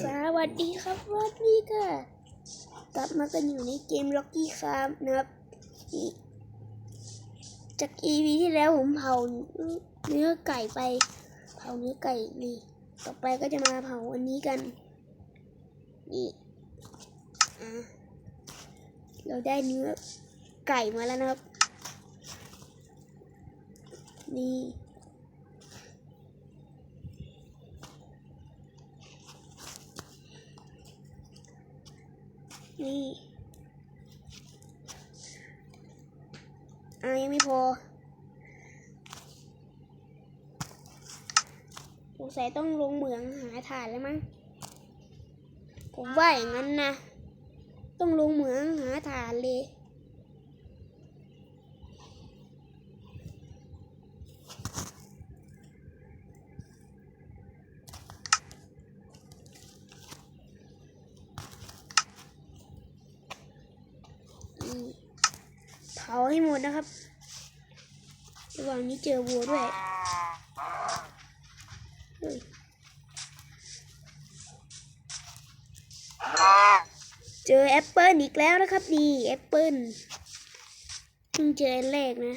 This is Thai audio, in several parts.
สวัสดีครับวันนี้ก็กลับมากันอยู่ในเกม Rocky ครับนะครับ จาก EP ที่แล้วผมเผาเนื้อไก่ไป เผาเนื้อไก่นี่ ต่อไปก็จะมาเผาอันนี้กัน นี่เราได้เนื้อไก่มาแล้วนะครับ นี่ นี่อ่ายังไม่พอสงสัยต้องลงเหมืองหาถ่านแล้วมั้งผมว่าอย่างนั้นนะ ต้องลงเหมืองหาถ่านเลย เผาให้หมดนะครับ ระหว่างนี้เจอวัวด้วยเจอแอปเปิลอีกแล้วนะครับนี่แอปเปิลเพิ่งเจออันแรกนะ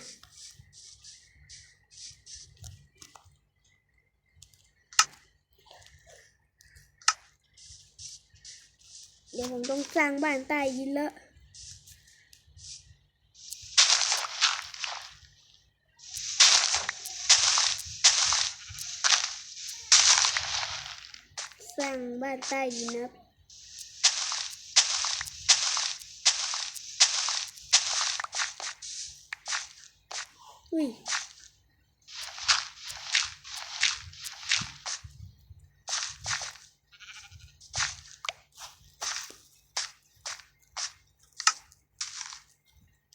เดี๋ยวผมต้องสร้างบ้านใต้ดินแล้ว สร้าง บ้านใต้ดินนะครับอุ้ย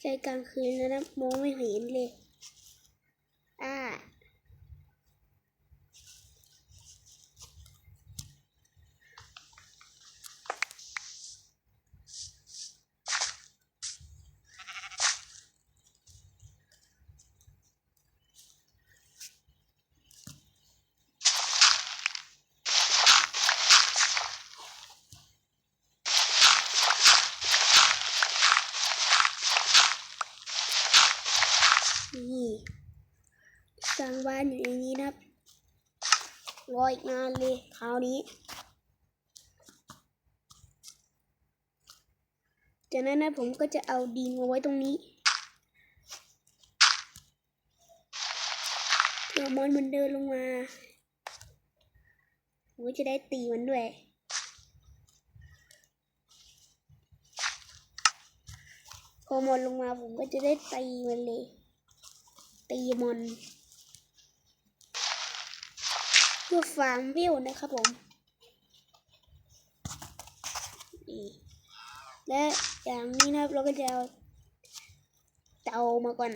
ใกล้กลางคืนแล้วนะมองไม่เห็นเลย อ่า นี่สร้างบ้านอยู่ในนี้นะครับร ออีกนานเลยคราวนี้จากนั้นนะผมก็จะเอาดินมาไว้ตรงนี้เพื่อมอนมันเดินลงมาผมก็จะได้ตีมันด้วยพอมอนลงมาผมก็จะได้ตีมันเลย ตีมอน พื่อฟาร์มวิวนะครับผมนี่และอย่างนี้นะครับเราก็จะเอาเตามาก่อน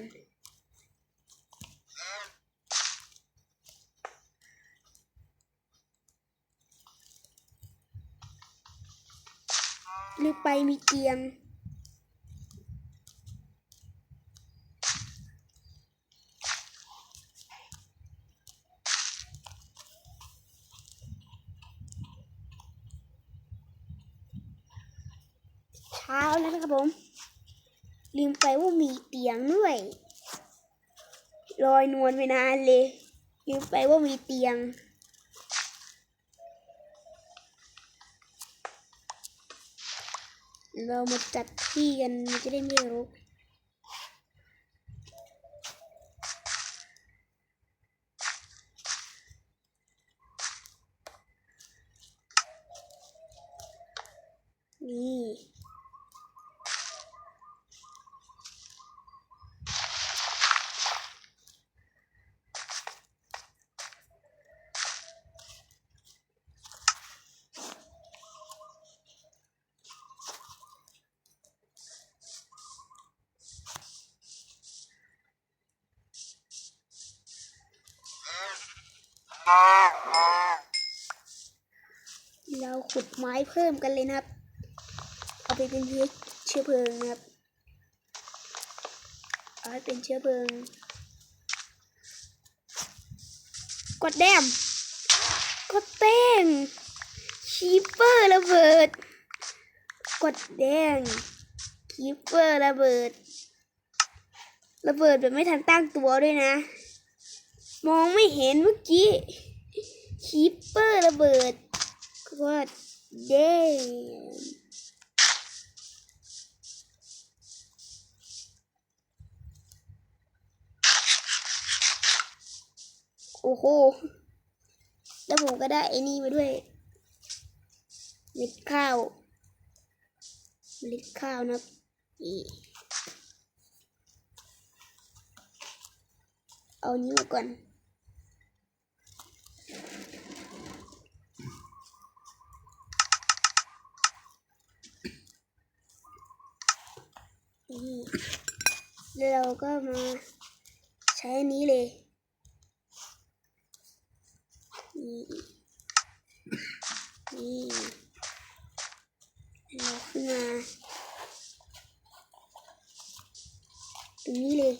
หรือไปมีเกียง เช้าแล้วนะครับผม ลืมไปว่ามีเตียงด้วยลอยนวลไปนานเลย ลืมไปว่ามีเตียง เรามาจัดที่กันจะได้ไม่รก ขุดไม้เพิ่มกันเลยนะครับ เอาไปเป็นเชื้อเชื้อเพลิงนะครับ เอาให้เป็นเชื้อเพลิง กดแดมกดเต้งคีเปอร์ระเบิด กดแดงคีเปอร์ระเบิด ระเบิดแบบไม่ทันตั้งตัวด้วยนะ มองไม่เห็นเมื่อกี้คีเปอร์ระเบิด กดแดงโอ้โห แล้วผมก็ได้ไอ้นี่มาด้วยเม็ดข้าวเม็ดข้าวนะครับนี่เอานี้มาก่อน เราก็มาใช้อันนี้เลยนี่นี่เราขึ้นมาตรงนี้เลย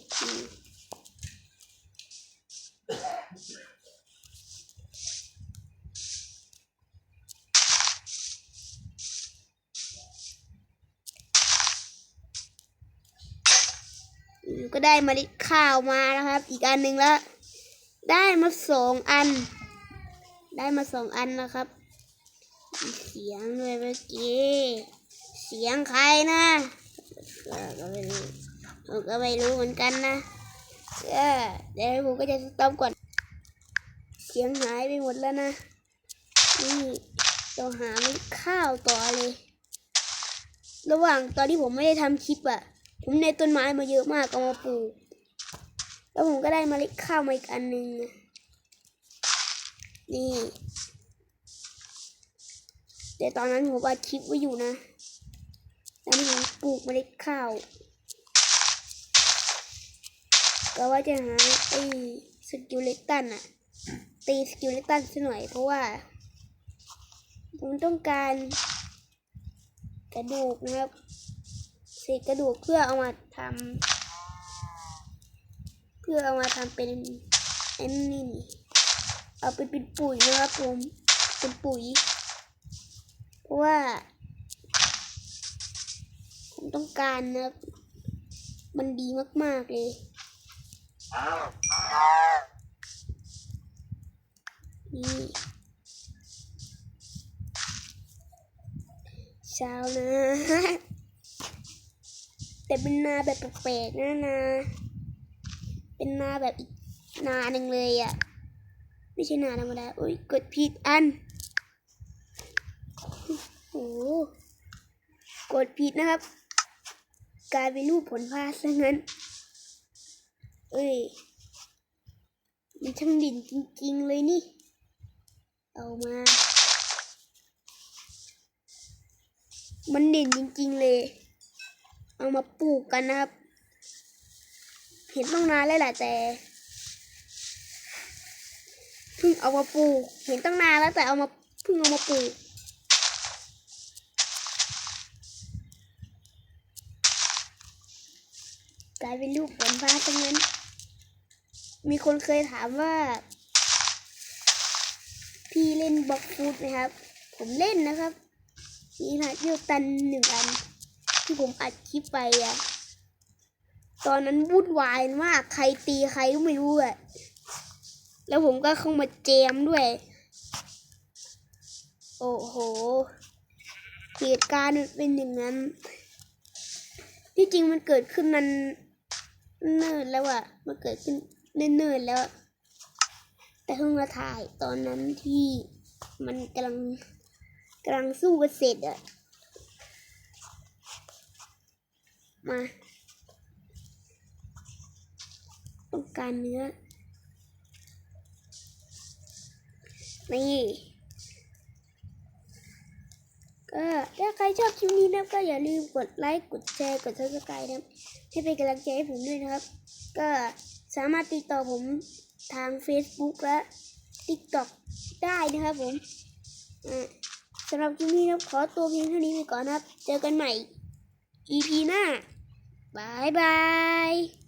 ก็ได้เมล็ดข้าวมานะครับ อีกอันหนึ่งแล้วได้มาสองอัน ได้มาสองอันนะครับ เสียงด้วยเมื่อกี้เสียงใครนะก็ไม่รู้ผมก็ไม่รู้เหมือนกันนะเดี๋ยวผมก็จะสต็อปก่อน เสียงหายไปหมดแล้วนะ นี่เราหาไม่ข้าวต่อเลย ระหว่างตอนที่ผมไม่ได้ทำคลิปอะ ผมในต้นไม้มาเยอะมากเอามาปลูก แล้วผมก็ได้เมล็ดข้าวมาอีกอันหนึ่งนี่แต่ตอนนั้นผมอัดคลิปไว้อยู่นะตอนนี้ผมปลูกเมล็ดข้าวก็ว่าจะหาไอ้สกิลเลตันอะตีสกิลเลตันซะหน่อยเพราะว่า ผมต้องการกระดูกนะครับ เศษกระดูกเพื่อเอามาทำเพื่อเอามาทำเป็นไอ้นี่นี่เอาไปเป็นปุ๋ยนะครับผมเป็นปุ๋ยเพราะว่าผมต้องการนะมันดีมาก ๆ เลยนี่เช้านะ แต่เป็นนาแบบแปลกๆนะนา เป็นนาแบบอีกนาหนึ่งเลยอะ่ะ ไม่ใช่นาธรรมดาอุ้ยกดผิดอัน โอ้โหกดผิดนะครับ กลายเป็นรูปผลพลาดซะงั้น เอ้ย มันช่างดิ่นจริง ๆ เลยนี่ เอามามันเด่นจริง ๆ เลย เอามาปลูกกันนะครับ เห็นต้องนานแล้วแหละแต่เพิ่งเอามาปลูก เห็นตั้งนานแล้วแต่เอามาเพิ่งเอามาปลูกกลายเป็นรูปฝนฟ้าตรงนั้น มีคนเคยถามว่า พี่เล่นบล็อกฟูดไหมครับ ผมเล่นนะครับ มีหาเดียวตันหนึ่งอัน ที่ผมอัดคลิปไปอะตอนนั้นวุ่นวายมาก ใครตีใครก็ไม่รู้อะแล้วผมก็เข้ามาแจมด้วย โอ้โห เหตุการณ์เป็นอย่างนั้น ที่จริงมันเกิดขึ้นนันเนิ่นแล้วอะมันเกิดขึ้นเนิ่นๆแล้ว แต่เพิ่งมาถ่ายตอนนั้นที่มันกำลังกำลังสู้กันเสร็จอะ มาต้องการเนื้อนี่ก็ถ้าใครชอบคลิปนี้นะก็อย่าลืมกดไลค์กดแชร์กด subscribe นะครับให้เป็นกำลังใจให้ผมด้วยนะครับ ก็สามารถติดต่อผมทาง Facebook และ TikTok ได้นะครับผมสำหรับคลิปนี้นะขอตัวเพียงเท่านี้ไปก่อนนะครับ เจอกันใหม่ EP หน้า บายบาย